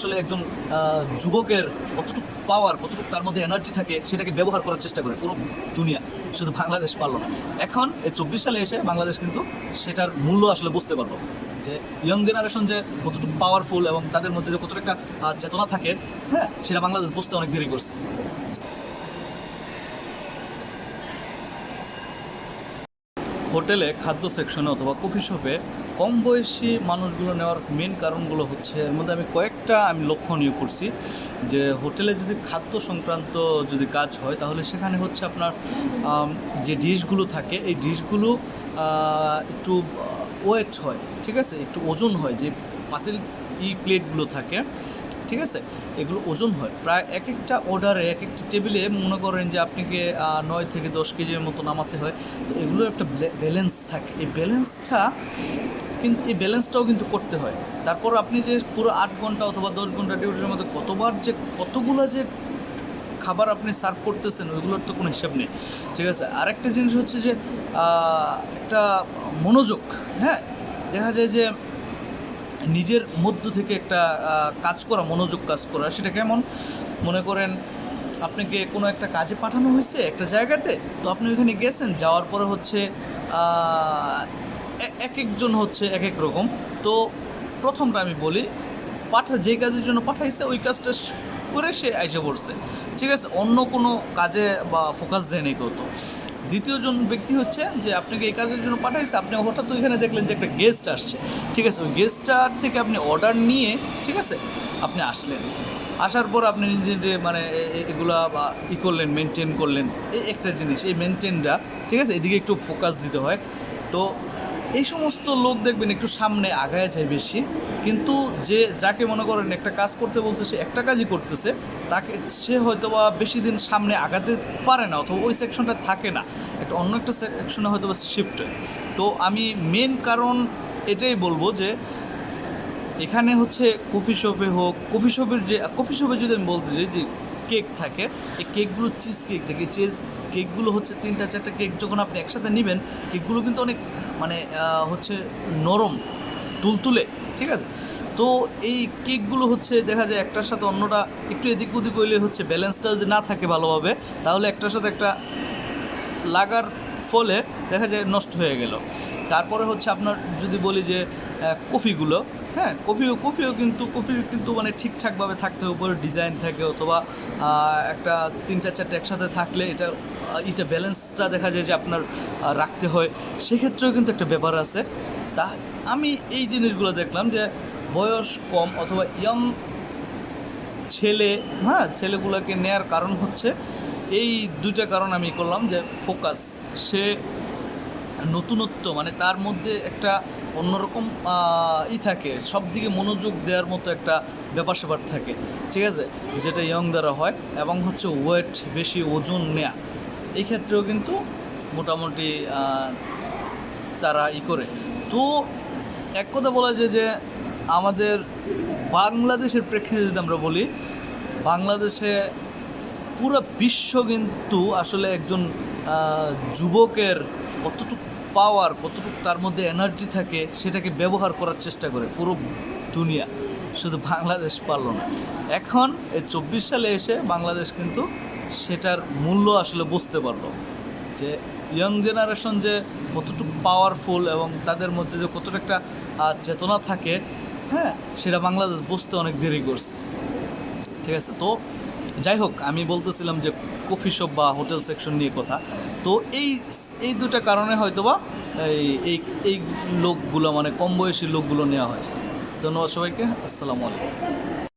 আসলে একজন যুবকের কতটুকু পাওয়ার কতটুকু তার মধ্যে এনার্জি থাকে সেটাকে ব্যবহার করার চেষ্টা করে পুরো দুনিয়া। শুধু বাংলাদেশ পারল না। এখন এই চব্বিশ সালে এসে বাংলাদেশ কিন্তু সেটার মূল্য আসলে বুঝতে পারল যে ইয়ং জেনারেশন যে কতটুকু পাওয়ারফুল এবং তাদের মধ্যে যে কতটা একটা চেতনা থাকে হ্যাঁ সেটা বাংলাদেশ বুঝতে অনেক দেরি করছে। হোটেলে খাদ্য সেকশনে অথবা কফি শপে কম বয়সী মানুষগুলো নেওয়ার মেন কারণগুলো হচ্ছে, এর মধ্যে আমি কয়েকটা আমি লক্ষণীয় করছি। যে হোটেলে যদি খাদ্য সংক্রান্ত যদি কাজ হয়, তাহলে সেখানে হচ্ছে আপনার যে ডিশগুলো থাকে, এই ডিশগুলো একটু ওয়েট হয়, ঠিক আছে? একটু ওজন হয়, যে পাতিল ই প্লেটগুলো থাকে ঠিক আছে? এগুলো ওজন হয়। প্রায় এক একটা অর্ডারে এক একটা টেবিলে মনে করেন যে আপনাকে নয় থেকে দশ কেজির মতো নামাতে হয়। তো এগুলোর একটা ব্যালেন্স থাকে। এই ব্যালেন্সটা কিন্তু, এই ব্যালেন্সটাও কিন্তু করতে হয়। তারপর আপনি যে পুরো আট ঘণ্টা অথবা দশ ঘণ্টা ডিউটির মধ্যে কতবার যে কতগুলো যে খাবার আপনি সার্ভ করতেছেন, ওইগুলোর তো কোনো হিসাব নেই। ঠিক আছে? আরেকটা জিনিস হচ্ছে যে একটা মনোযোগ হ্যাঁ? দেখা যায় যে নিজের মধ্য থেকে একটা কাজ করা, মনোযোগ কাজ করা, সেটা কেমন? মনে করেন আপনাকে কোনো একটা কাজে পাঠানো হয়েছে একটা জায়গাতে, তো আপনি ওইখানে গেছেন, যাওয়ার পরে হচ্ছে এক একজন হচ্ছে এক এক রকম। তো প্রথমটা আমি বলি, পাঠা যে কাজের জন্য পাঠাইছে, ওই কাজটা করে সে আইসে পড়ছে। ঠিক আছে, অন্য কোনো কাজে বা ফোকাস দেয় নেই কত দ্বিতীয় জন ব্যক্তি হচ্ছে যে, আপনাকে এই কাজের জন্য পাঠাইছে, আপনি হঠাৎ ওইখানে দেখলেন যে একটা গেস্ট আসছে। ঠিক আছে, ওই গেস্টটার থেকে আপনি অর্ডার নিয়ে, ঠিক আছে, আপনি আসলেন। আসার পর আপনি নিজে যে মানে এগুলা বা ই করলেন মেনটেন করলেন। এই একটা জিনিস, এই মেনটেনটা ঠিক আছে, এদিকে একটু ফোকাস দিতে হয়। তো এই সমস্ত লোক দেখবেন একটু সামনে আগায় যায় বেশি, কিন্তু যে যাকে মনে করেন একটা কাজ করতে বলছে, সে একটা কাজই করতেছে, তাকে সে হয়তো বা বেশি দিন সামনে আগাতে পারে না, অথবা ওই সেকশনটা থাকে না। একটা অন্য একটা সেকশনে হয়তো বা শিফট হয়। তো আমি মেন কারণ এটাই বলব যে, এখানে হচ্ছে কফি শপে হোক কফি শপের যে কফি শপে যদি আমি বলতে চাই যে কেক থাকে, এই কেকগুলো চিজ কেক থাকে চিজ কেকগুলো হচ্ছে তিনটা, চারটা কেক যখন আপনি একসাথে নেবেন, কেকগুলো কিন্তু অনেক মানে হচ্ছে নরম, তুলতুলে, ঠিক আছে? তো এই কেকগুলো হচ্ছে দেখা যায় একটার সাথে অন্যটা একটু এদিক ওদিক হইলে হচ্ছে ব্যালেন্সটা যদি না থাকে ভালোভাবে, তাহলে একটার সাথে একটা লাগার ফলে দেখা যায় নষ্ট হয়ে গেল। তারপরে হচ্ছে আপনার যদি বলি যে কফিগুলো হ্যাঁ কফিও কফিও কিন্তু, কফির কিন্তু মানে ঠিকঠাকভাবে থাকতে উপরে ডিজাইন থাকে অথবা একটা তিনটা চারটে একসাথে থাকলে এটা এটা ব্যালেন্সটা দেখা যায় যে আপনার রাখতে হয়। সেক্ষেত্রেও কিন্তু একটা ব্যাপার আছে। তা আমি এই জিনিসগুলো দেখলাম যে বয়স কম অথবা ইয়ং ছেলে হ্যাঁ ছেলেগুলোকে নেয়ার কারণ হচ্ছে, এই দুইটা কারণ আমি করলাম যে ফোকাস সে নতুনত্ব মানে তার মধ্যে একটা অন্যরকম ই থাকে সব দিকে মনোযোগ দেওয়ার মতো একটা ব্যাপার স্যাপার থাকে, ঠিক আছে? যেটা ইয়ং দ্বারা হয় এবং হচ্ছে ওয়েট বেশি, ওজন নেয়া। এই ক্ষেত্রেও কিন্তু মোটামুটি তারা ই করে। তো এক কথা বলা যায় যে আমাদের বাংলাদেশের প্রেক্ষিতে যদি আমরা বলি, বাংলাদেশে পুরো বিশ্ব কিন্তু আসলে একজন যুবকের কতটুকু পাওয়ার কতটুকু তার মধ্যে এনার্জি থাকে সেটাকে ব্যবহার করার চেষ্টা করে পুরো দুনিয়া। শুধু বাংলাদেশ পারল না। এখন এই চব্বিশ সালে এসে বাংলাদেশ কিন্তু সেটার মূল্য আসলে বুঝতে পারল। যে ইয়ং জেনারেশন যে কতটুকু পাওয়ারফুল এবং তাদের মধ্যে যে কতটা একটা চেতনা থাকে হ্যাঁ সেটা বাংলাদেশ বুঝতে অনেক দেরি করছে। ঠিক আছে? তো যাই হোক, আমি বলতেছিলাম যে কফি শপ বা হোটেল সেকশন নিয়ে কথা। তো এই এই দুটা কারণে হয়তো বা এই এই এই লোকগুলো মানে কম বয়সী লোকগুলো নেওয়া হয়। ধন্যবাদ সবাইকে। আসসালামু আলাইকুম।